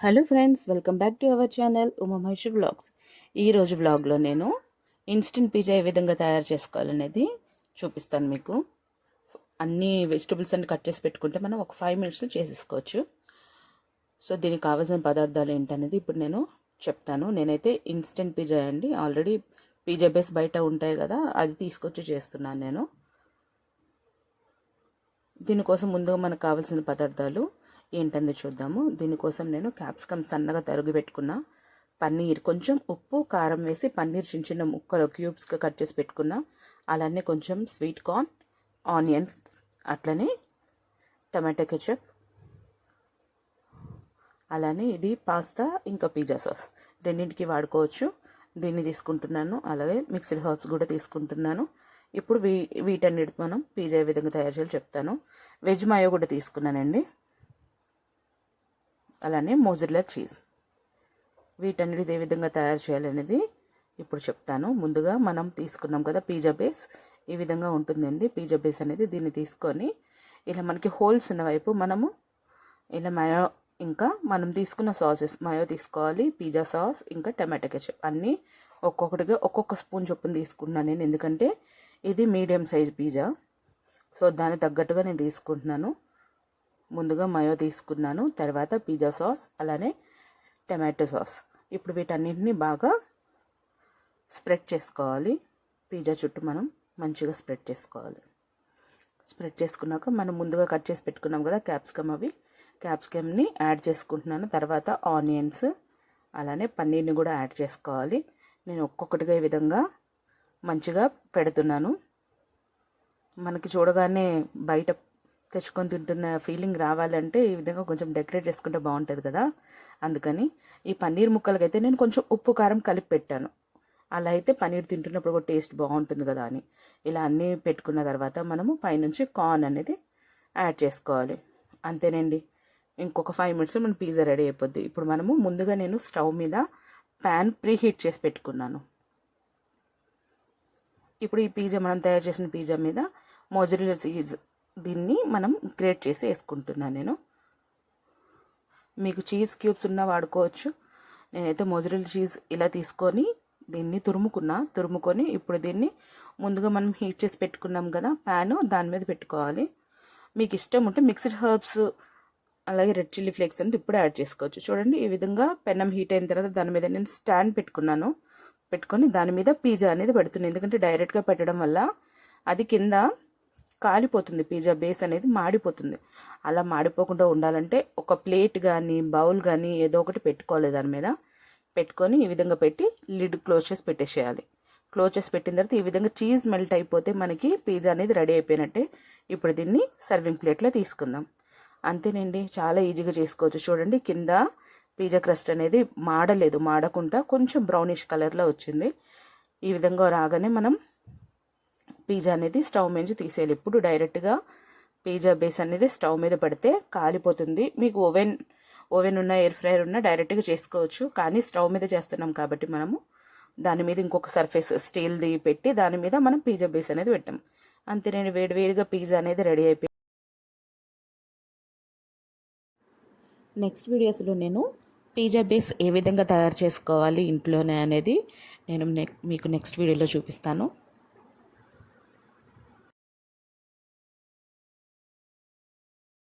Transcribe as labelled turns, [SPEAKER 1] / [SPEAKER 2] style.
[SPEAKER 1] Hello friends welcome back to our channel Uma Mahesh vlogs ఈరోజు వ్లాగ్లో నేను instant pizza ఏ విధంగా తయారు చేసుకోవాలనేది చూపిస్తాను మీకు. అన్ని వెజిటబుల్స్ అన్ని కట్ చేసి పెట్టుకుంటే మనం ఒక ఫైవ్ మినిట్స్లో చేసేసుకోవచ్చు. సో దీనికి కావాల్సిన పదార్థాలు ఏంటనేది ఇప్పుడు నేను చెప్తాను. నేనైతే ఇన్స్టెంట్ పిజ్జా అండి. ఆల్రెడీ పిజ్జా బేస్ బయట ఉంటాయి కదా అది తీసుకొచ్చి చేస్తున్నాను నేను. దీనికోసం ముందుగా మనకు కావాల్సిన పదార్థాలు ఏంటంది చూద్దాము. దీనికోసం నేను క్యాప్సికమ్ సన్నగా తరుగు పెట్టుకున్న. పన్నీర్ కొంచెం ఉప్పు కారం వేసి పన్నీర్ చిన్న చిన్న ముక్కలు క్యూబ్స్గా కట్ చేసి పెట్టుకున్న. అలానే కొంచెం స్వీట్ కార్న్ ఆనియన్స్ అట్లనే టమాటో కెచప్. అలానే ఇది పాస్తా ఇంకా పిజ్జా సాస్. రెండింటికి వాడుకోవచ్చు. దీన్ని తీసుకుంటున్నాను. అలాగే మిక్స్డ్ హర్బ్స్ కూడా తీసుకుంటున్నాను. ఇప్పుడు వీ వీటన్నిటి మనం పిజ్జా ఏ విధంగా తయారు చేయాలో చెప్తాను. వెజ్ మాయో కూడా తీసుకున్నానండి. అలానే మోజిల్లా చీజ్. వీటన్నిటి ఏ విధంగా తయారు చేయాలనేది ఇప్పుడు చెప్తాను. ముందుగా మనం తీసుకున్నాం కదా పిజ్జా బేస్. ఈ విధంగా ఉంటుందండి పిజ్జా బేస్ అనేది. దీన్ని తీసుకొని ఇలా మనకి హోల్స్ ఉన్న వైపు మనము ఇలా మయో ఇంకా మనం తీసుకున్న సాసెస్ మయో తీసుకోవాలి పిజ్జా సాస్ ఇంకా టమాటో కెచప్ అన్నీ ఒక్కొక్కటిగా ఒక్కొక్క స్పూన్ చొప్పున తీసుకుంటున్నాను నేను. ఎందుకంటే ఇది మీడియం సైజ్ పిజ్జా. సో దానికి తగ్గట్టుగా నేను తీసుకుంటున్నాను. ముందుగా మయో తీసుకున్నాను. తర్వాత పిజ్జా సాస్ అలానే టమాటో సాస్ ఇప్పుడు వీటన్నింటినీ బాగా స్ప్రెడ్ చేసుకోవాలి. పిజ్జా చుట్టూ మనం మంచిగా స్ప్రెడ్ చేసుకోవాలి. స్ప్రెడ్ చేసుకున్నాక మనం ముందుగా కట్ చేసి పెట్టుకున్నాం కదా క్యాప్సికమ్ అవి. క్యాప్సికమ్ని యాడ్ చేసుకుంటున్నాను. తర్వాత ఆనియన్స్ అలానే పన్నీర్ని కూడా యాడ్ చేసుకోవాలి. నేను ఒక్కొక్కటిగా ఈ విధంగా మంచిగా పెడుతున్నాను. మనకి చూడగానే బయట తెచ్చుకొని తింటున్న ఫీలింగ్ రావాలంటే ఈ విధంగా కొంచెం డెకరేట్ చేసుకుంటే బాగుంటుంది కదా. అందుకని ఈ పన్నీర్ ముక్కలకైతే నేను కొంచెం ఉప్పు కారం కలిపి పెట్టాను. అలా అయితే పన్నీర్ తింటున్నప్పుడు కూడా టేస్ట్ బాగుంటుంది కదా అని. ఇలా అన్నీ పెట్టుకున్న తర్వాత మనము పైనుంచి కార్న్ అనేది యాడ్ చేసుకోవాలి. అంతేనండి. ఇంకొక ఫైవ్ మినిట్స్ మన పిజ్జా రెడీ అయిపోద్ది. ఇప్పుడు మనము ముందుగా నేను స్టవ్ మీద ప్యాన్ ప్రీ హీట్ చేసి పెట్టుకున్నాను. ఇప్పుడు ఈ పిజ్జా మనం తయారు చేసిన పిజ్జా మీద మోజరిలా చీజ్ దీన్ని మనం గ్రేట్ చేసి వేసుకుంటున్నాను నేను. మీకు చీజ్ క్యూబ్స్ ఉన్నా వాడుకోవచ్చు. నేనైతే మొజరిల్ చీజ్ ఇలా తీసుకొని దీన్ని తురుముకున్నా తురుముకొని ఇప్పుడు దీన్ని ముందుగా మనం హీట్ చేసి పెట్టుకున్నాం కదా ప్యాను దాని మీద పెట్టుకోవాలి. మీకు ఇష్టం ఉంటే మిక్స్డ్ హర్బ్స్ అలాగే రెడ్ చిల్లీ ఫ్లేక్స్ అనేది ఇప్పుడు యాడ్ చేసుకోవచ్చు. చూడండి ఈ విధంగా పెన్నం హీట్ అయిన తర్వాత దాని మీద నేను స్టాండ్ పెట్టుకున్నాను. పెట్టుకొని దాని మీద పిజ్జా అనేది పెడుతున్నాను ఎందుకంటే డైరెక్ట్గా పెట్టడం వల్ల అది కింద కాలిపోతుంది. పిజ్జా బేస్ అనేది మాడిపోతుంది. అలా మాడిపోకుండా ఉండాలంటే ఒక ప్లేట్ కానీ బౌల్ కానీ ఏదో ఒకటి పెట్టుకోవాలి దాని మీద. పెట్టుకొని ఈ విధంగా పెట్టి లిడ్ క్లోజ్ చేసి పెట్టేసేయాలి. క్లోజ్ చేసి పెట్టిన తర్వాత ఈ విధంగా చీజ్ మెల్ట్ అయిపోతే మనకి పిజ్జా అనేది రెడీ అయిపోయినట్టే. ఇప్పుడు దీన్ని సర్వింగ్ ప్లేట్లో తీసుకుందాం. అంతేనండి చాలా ఈజీగా చేసుకోవచ్చు. చూడండి కింద పిజ్జా క్రస్ట్ అనేది మాడలేదు. మాడకుండా కొంచెం బ్రౌనిష్ కలర్లో వచ్చింది. ఈ విధంగా రాగానే మనం పిజ్జా అనేది స్టవ్ మీద తీసేయాలి. ఇప్పుడు డైరెక్ట్గా పిజ్జా బేస్ అనేది స్టవ్ మీద పెడితే కాలిపోతుంది. మీకు ఓవెన్ ఓవెన్ ఉన్న ఎయిర్ ఫ్రైయర్ ఉన్న డైరెక్ట్గా చేసుకోవచ్చు. కానీ స్టవ్ మీద చేస్తున్నాం కాబట్టి మనము దాని మీద ఇంకొక సర్ఫేస్ స్టీల్ది పెట్టి దాని మీద మనం పిజ్జా బేస్ అనేది పెట్టాం. అంతే నేను వేడివేడిగా పిజ్జా అనేది రెడీ అయిపోయింది నెక్స్ట్ వీడియోస్లో నేను పిజ్జా బేస్ ఏ విధంగా తయారు చేసుకోవాలి ఇంట్లోనే అనేది నేను మీకు నెక్స్ట్ వీడియోలో చూపిస్తాను.